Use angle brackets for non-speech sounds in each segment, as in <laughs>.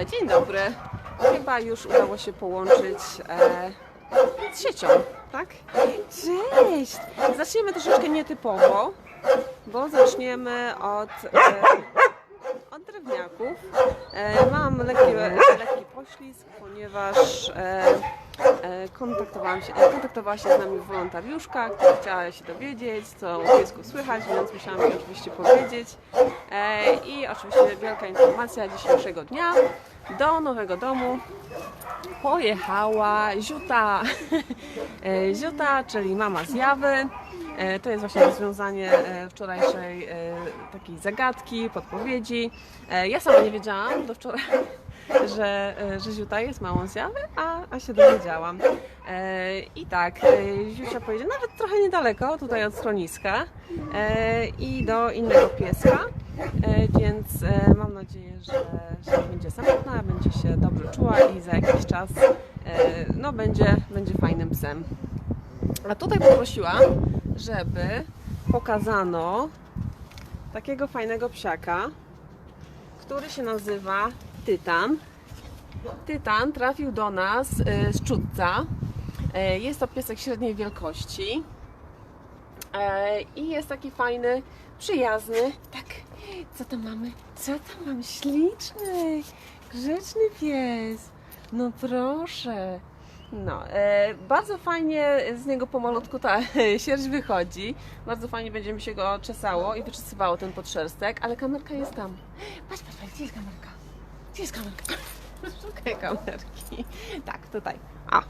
Dzień dobry. Chyba już udało się połączyć e, z siecią, tak? Cześć! Zaczniemy troszeczkę nietypowo, bo zaczniemy od, e, od drewniaków. E, mam lekki, lekki poślizg, ponieważ e, kontaktowałam się, e, kontaktowała się z nami wolontariuszka, która chciała się dowiedzieć, co u piesku słychać, więc musiałam jej oczywiście powiedzieć. E, I oczywiście wielka informacja dzisiejszego dnia. Do nowego domu pojechała Ziuta. <laughs> E, Ziuta, czyli mama zjawy. E, To jest właśnie rozwiązanie e, wczorajszej e, takiej zagadki, podpowiedzi. E, Ja sama nie wiedziałam do wczoraj, że, e, że Ziuta jest małą zjawy, a, a się dowiedziałam. E, I tak, e, Ziusia pojedzie nawet trochę niedaleko, tutaj od schroniska e, i do innego pieska, e, więc e, mam nadzieję, że, że będzie samotna, będzie się dobrze czuła i za jakiś czas e, no, będzie, będzie fajnym psem. A tutaj poprosiłam, żeby pokazano takiego fajnego psiaka, który się nazywa Tytan. Tytan trafił do nas e, z Czudca. E, Jest to piesek średniej wielkości E, i jest taki fajny, przyjazny. Tak, co tam mamy? Co tam mamy? Śliczny, grzeczny pies. No proszę. No, e, bardzo fajnie z niego pomalutku ta <laughs> sierść wychodzi. Bardzo fajnie będzie mi się go czesało i wyczesywało ten podszerstek, ale kamerka jest tam. Patrz, patrz, patrz, gdzie jest kamerka? Gdzie jest kamerka? Szukaj kamerki. Tak, tutaj. A,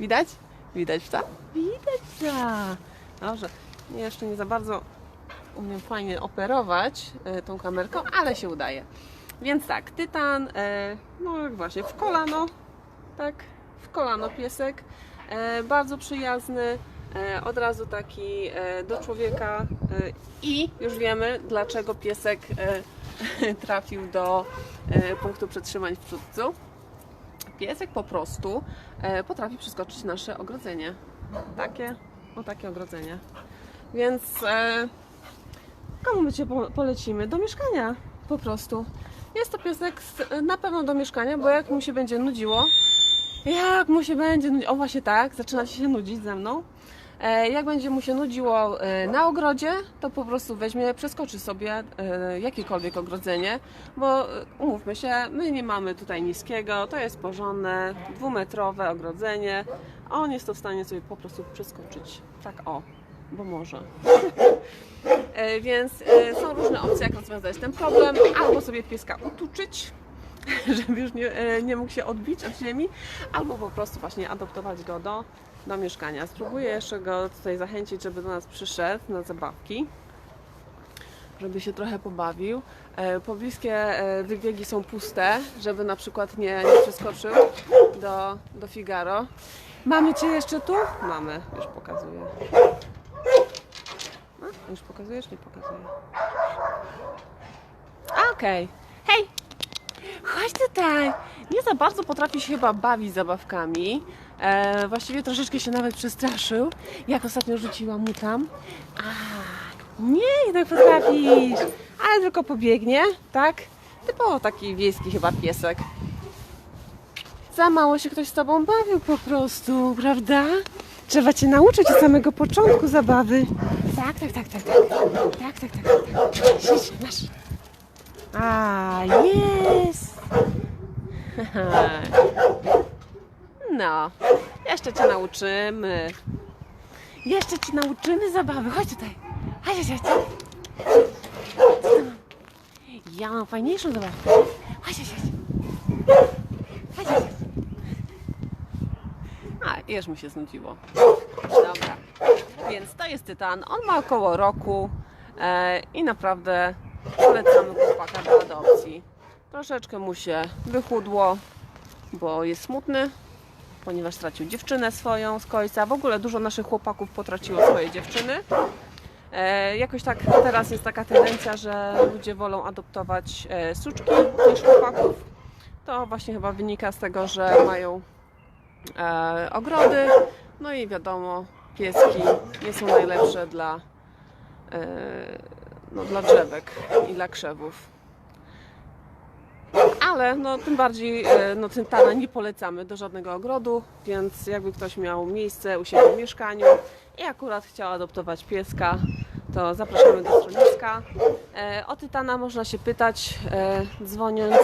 widać? Widać psa? Widać psa. Dobrze, jeszcze nie za bardzo umiem fajnie operować e, tą kamerką, ale się udaje. Więc tak, tytan, e, no jak właśnie w kolano, tak, w kolano piesek, e, bardzo przyjazny, e, od razu taki e, do człowieka e, i już wiemy dlaczego piesek e, <laughs> trafił do e, punktu przetrzymań w przódcu. Piesek po prostu e, potrafi przeskoczyć nasze ogrodzenie. Takie, o takie ogrodzenie. Więc e, komu my Cię po- polecimy? Do mieszkania po prostu. Jest to piesek na pewno do mieszkania, bo jak mu się będzie nudziło, jak mu się będzie nudziło, o właśnie tak, zaczyna się nudzić ze mną. E, jak będzie mu się nudziło e, na ogrodzie, to po prostu weźmie, przeskoczy sobie e, jakiekolwiek ogrodzenie, bo umówmy się, my nie mamy tutaj niskiego, to jest porządne, dwumetrowe ogrodzenie. On jest to w stanie sobie po prostu przeskoczyć. Tak o, bo może. Więc są różne opcje, jak rozwiązać ten problem. Albo sobie pieska utuczyć, <laughs> żeby już nie, nie mógł się odbić od ziemi, albo po prostu właśnie adoptować go do, do mieszkania. Spróbuję jeszcze go tutaj zachęcić, żeby do nas przyszedł na zabawki, żeby się trochę pobawił. E, Pobliskie e, wybiegi są puste, żeby na przykład nie, nie przeskoczył do, do Figaro. Mamy Cię jeszcze tu? Mamy, już pokazuję. No, już pokazujesz? Nie pokazuję. Okej. Hej! Chodź tutaj! Nie za bardzo potrafi się chyba bawić zabawkami. E, właściwie troszeczkę się nawet przestraszył, jak ostatnio rzuciłam mu tam. A, nie, jednak potrafisz! Ale tylko pobiegnie, tak? Typowo taki wiejski chyba piesek. Za mało się ktoś z tobą bawił po prostu, prawda? Trzeba cię nauczyć od samego początku zabawy. Tak, tak, tak, tak, tak. Tak, tak, tak, tak. tak. Masz. A, jest. <laughs> No, jeszcze cię nauczymy. Jeszcze cię nauczymy zabawy. Chodź tutaj. Chodź, chodź, chodź. Co mam? Ja mam fajniejszą zabawkę. Chodź, chodź, chodź. Chodź, chodź. A, już mi się znudziło. Dobra. Więc to jest tytan. On ma około roku e, i naprawdę polecamy chłopaka do adopcji. Troszeczkę mu się wychudło, bo jest smutny, ponieważ stracił dziewczynę swoją z końca. W ogóle dużo naszych chłopaków potraciło swoje dziewczyny. E, jakoś tak teraz jest taka tendencja, że ludzie wolą adoptować e, suczki niż chłopaków. To właśnie chyba wynika z tego, że mają e, ogrody. No i wiadomo, pieski nie są najlepsze dla, e, no, dla drzewek i dla krzewów. Ale no, tym bardziej e, no, Tyntana nie polecamy do żadnego ogrodu, więc jakby ktoś miał miejsce u siebie w mieszkaniu i akurat chciał adoptować pieska, to zapraszamy do schroniska. E, O Tytana można się pytać e, dzwoniąc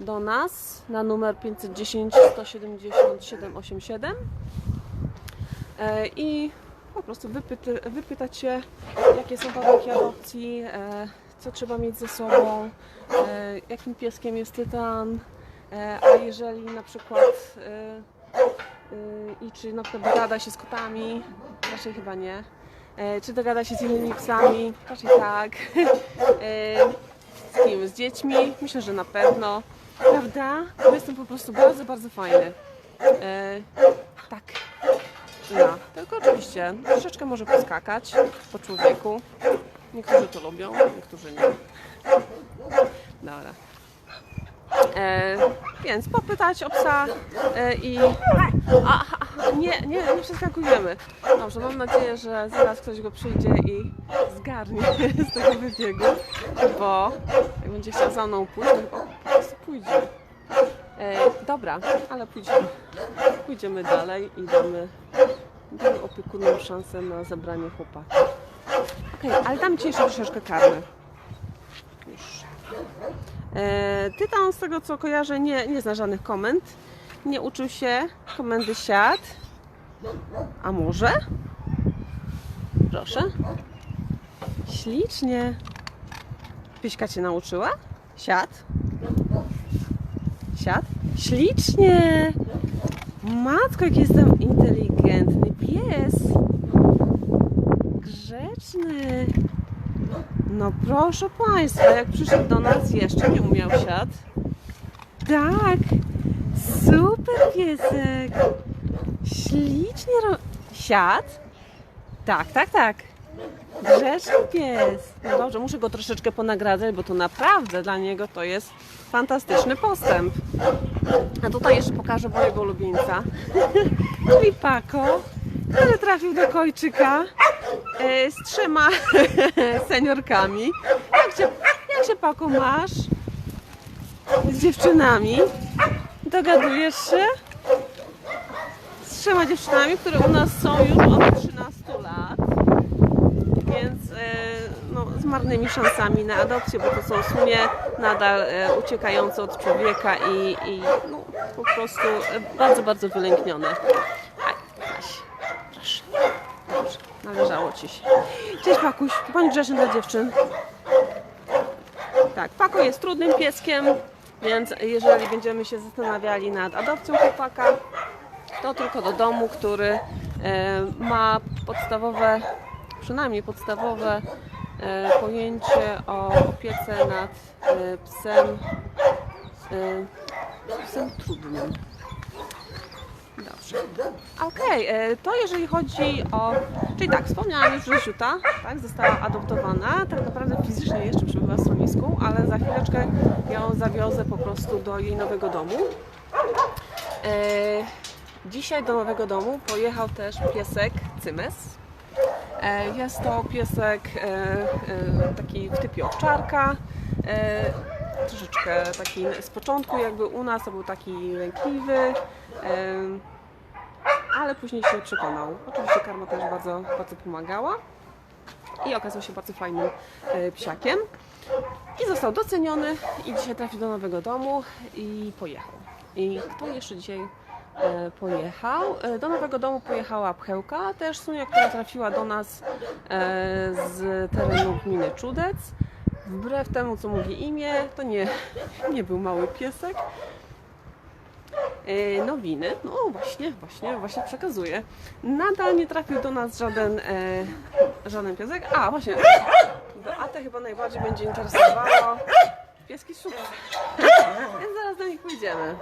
do nas na numer 510 170 787 E, i po prostu wypyty, wypytać się, jakie są warunki adopcji, co trzeba mieć ze sobą, e, jakim pieskiem jest tytan, e, a jeżeli na przykład e, i czy na przykład dogada się z kotami, raczej chyba nie, czy dogada się z innymi psami, raczej tak, z kim, z dziećmi, myślę, że na pewno, prawda? Bo jestem po prostu bardzo, bardzo fajny. Tak. No, tylko oczywiście troszeczkę może poskakać po człowieku. Niektórzy to lubią, niektórzy nie. Dobra. E, więc popytać o psa e, i. A, nie, nie, nie przeskakujemy. Dobrze, mam nadzieję, że zaraz ktoś go przyjdzie i zgarnie z tego wybiegu, bo jak będzie chciał za mną pójść, to po prostu pójdzie. E, dobra, ale pójdziemy. Pójdziemy dalej i damy, damy opiekunom szansę na zabranie chłopaka. Okej, ale dam Ci jeszcze troszeczkę karmy. Już. E, Tytan, z tego co kojarzę, nie, nie zna żadnych komend. Nie uczył się komendy siad. A może? Proszę. Ślicznie. Piśka Cię nauczyła? Siad. Siad? Ślicznie! Matko, jak jestem inteligentny pies. No proszę Państwa, jak przyszedł do nas jeszcze nie umiał siad. Tak, super piesek. Ślicznie ro... Siad? Tak, tak, tak. Grzeczny pies. No dobrze, muszę go troszeczkę ponagradzać, bo to naprawdę dla niego to jest fantastyczny postęp. A tutaj jeszcze pokażę mojego ulubieńca, <laughs> czyli Pako, który trafił do kojczyka e, z trzema <laughs> seniorkami. Jak się, jak się Pako masz? Z dziewczynami? Dogadujesz się? Z trzema dziewczynami, które u nas są już od 13 lat więc e, no, z marnymi szansami na adopcję, bo to są w sumie nadal e, uciekające od człowieka i, i no, po prostu e, bardzo, bardzo wylęknione. Aj, Kaś, proszę. Dobrze, należało Ci się. Cześć Pakuś, bądź grzeczny dla dziewczyn. Tak, Pako jest trudnym pieskiem, więc jeżeli będziemy się zastanawiali nad adopcją chłopaka, to tylko do domu, który e, ma podstawowe, przynajmniej podstawowe e, pojęcie o opiece nad e, psem, psem trudnym. Okej, e, to jeżeli chodzi o. Czyli tak, wspomniałam już, że Ziuta tak, została adoptowana. Tak naprawdę fizycznie jeszcze przebywa w schronisku, ale za chwileczkę ją zawiozę po prostu do jej nowego domu. E, Dzisiaj do nowego domu pojechał też piesek Cymes. E, Jest to piesek taki w typie owczarka. Troszeczkę taki z początku jakby u nas to był taki lękliwy, ale później się przekonał. Oczywiście karma też bardzo, bardzo pomagała i okazał się bardzo fajnym e, psiakiem. I został doceniony i dzisiaj trafił do nowego domu i pojechał. I kto jeszcze dzisiaj e, pojechał? E, Do nowego domu pojechała Pchełka, też Sunia, która trafiła do nas z terenu gminy Czudec. Wbrew temu, co mówi imię, to nie, nie był mały piesek. E, Nowiny, no właśnie, właśnie, właśnie przekazuję. Nadal nie trafił do nas żaden, e, żaden piesek. A, właśnie, Beatę chyba najbardziej będzie interesowało pieski super. Więc zaraz do nich pójdziemy.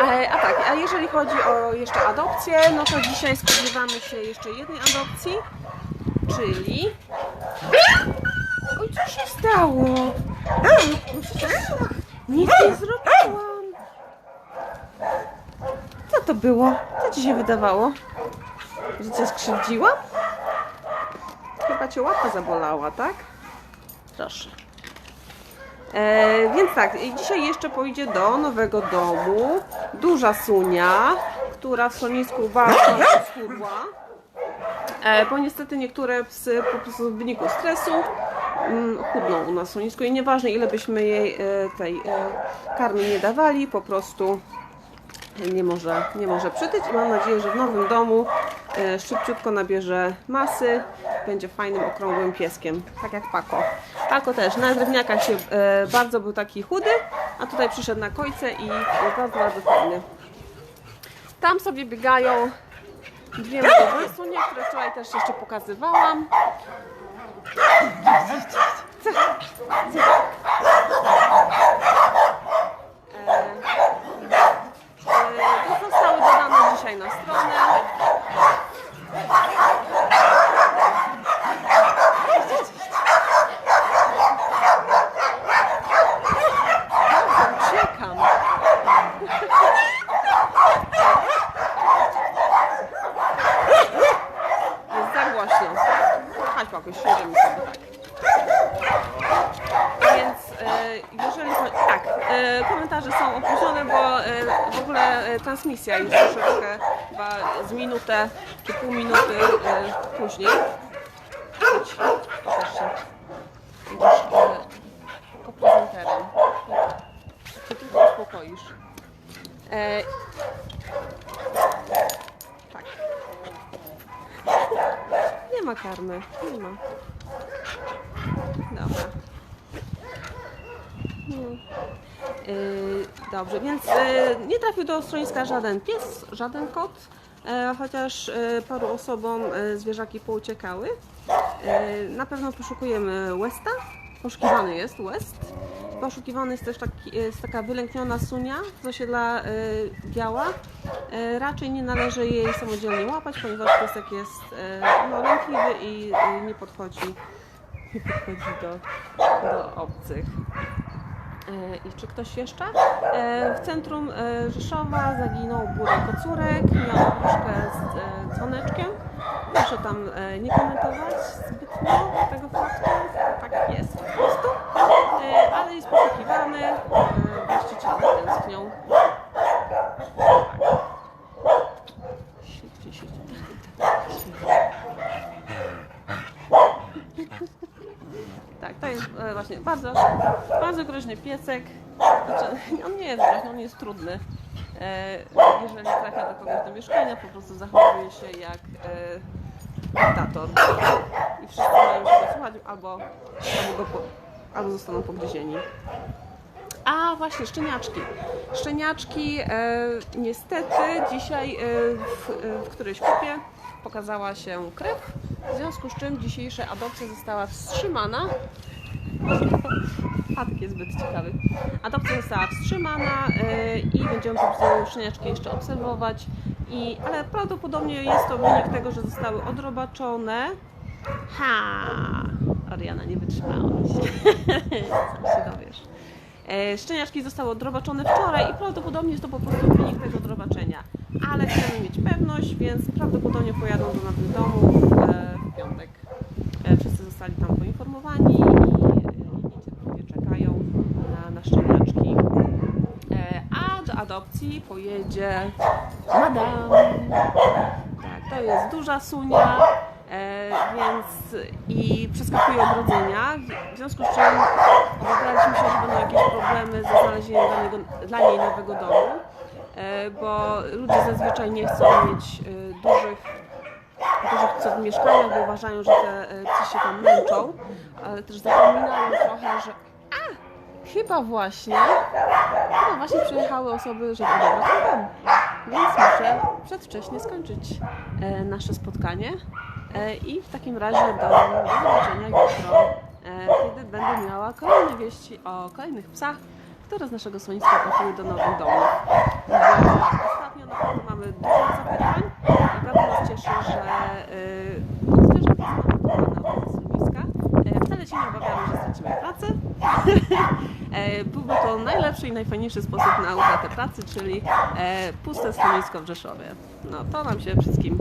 E, A tak, a jeżeli chodzi o jeszcze adopcję, no to dzisiaj spodziewamy się jeszcze jednej adopcji, czyli... Oj, co się stało? Nic nie zrobiłam. Co to było? Co ci się wydawało? Że cię skrzywdziłam? Chyba cię łapa zabolała, tak? Proszę. E, więc tak, dzisiaj jeszcze pójdzie do nowego domu duża Sunia, która w schronisku bardzo <laughs> schudła. E, bo niestety niektóre psy po prostu w wyniku stresu mm, chudną u nas w schronisku i nieważne ile byśmy jej e, tej e, karmy nie dawali, po prostu nie może, nie może przytyć i mam nadzieję, że w nowym domu e, szybciutko nabierze masy, będzie fajnym, okrągłym pieskiem, tak jak Pako. Pako też na drewniakach się e, bardzo był taki chudy, a tutaj przyszedł na kojce i jest bardzo, bardzo fajny. Tam sobie biegają dwie małe które wczoraj też jeszcze pokazywałam. E, To zostały dodane dzisiaj na stronę. Uciekam. Jest za głośno. Chodź jakoś siedzimy sobie tak. Więc e, jeżeli chodzi, tak, e, komentarze są opóźnione, bo e, w ogóle e, transmisja jest troszeczkę chyba z minutę czy pół minuty e, później. Chodź, pokaż się. E. Się tylko uspokoisz. E, tak. Nie ma karmy, nie ma. Dobra. Hmm. Yy, dobrze, więc yy, nie trafił do schroniska żaden pies, żaden kot, e, chociaż e, paru osobom e, zwierzaki pouciekały. Na pewno poszukujemy Westa. Poszukiwany jest West. Poszukiwany jest też taki, jest taka wylękniona sunia z osiedla Biała. Raczej nie należy jej samodzielnie łapać, ponieważ piesek jest no, lękliwy i nie podchodzi, nie podchodzi do, do obcych. E, I czy ktoś jeszcze? E, W centrum e, Rzeszowa zaginął Burek Kocurek, miał troszkę z dzwoneczkiem. Proszę tam nie komentować zbytnio tego faktu, tak jest po prostu. Ale jest poszukiwany, właściciele tęsknią. Tak. Siedźcie, siedźcie. Tak, bardzo, bardzo groźny piesek. Znaczy, on nie jest groźny, on jest trudny. E, jeżeli trafia do kogoś do mieszkania, po prostu zachowuje się jak e, dyktator. I wszyscy mają się go słuchać albo, albo, go po, albo zostaną pogryzieni. A właśnie, szczeniaczki. Szczeniaczki e, niestety dzisiaj e, w, e, w którejś kupie pokazała się krew, w związku z czym dzisiejsza adopcja została wstrzymana. <laughs> Patyk jest zbyt ciekawy. Adopcja została wstrzymana e, i będziemy po prostu szczeniaczki jeszcze obserwować. I, ale prawdopodobnie jest to wynik tego, że zostały odrobaczone. Ha! Oriana, nie wytrzymałaś. <laughs> Sam się dowiesz. E, Szczeniaczki zostały odrobaczone wczoraj i prawdopodobnie jest to po prostu wynik tego odrobaczenia. Ale chcemy mieć pewność, więc prawdopodobnie pojadą do naszych domów e, w piątek. E, Wszyscy zostali tam poinformowani i e, niecierpliwie czekają na, na szczeniaczki. E, A adopcji pojedzie Madame. Tak, to jest duża sunia, e, więc i przeskakuje ogrodzenia, w- związku z czym obawialiśmy się, że będą jakieś problemy ze znalezieniem dla, niego, dla niej nowego domu, e, bo ludzie zazwyczaj nie chcą mieć e, dużych dużych psów w mieszkaniach, bo uważają, że te e, psy się tam męczą, ale też zapominają trochę, że chyba właśnie Chyba właśnie przyjechały osoby, żeby odebrać ten. Więc muszę przedwcześnie skończyć e, nasze spotkanie. E, I w takim razie do, do zobaczenia jutro, e, kiedy będę miała kolejne wieści o kolejnych psach, które z naszego słoniska trafiły do nowych domów. Bo ostatnio naprawdę mamy dużo zapytań i bardzo nas cieszy, że e, zwierzęta są od słoniska. E, Wcale się nie obawiamy, że stracimy pracę. <laughs> E, Byłby to najlepszy i najfajniejszy sposób na utratę pracy, czyli e, puste schronisko w Rzeszowie. No to nam się wszystkim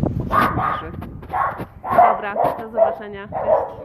marzy. Dobra, do zobaczenia. Cześć.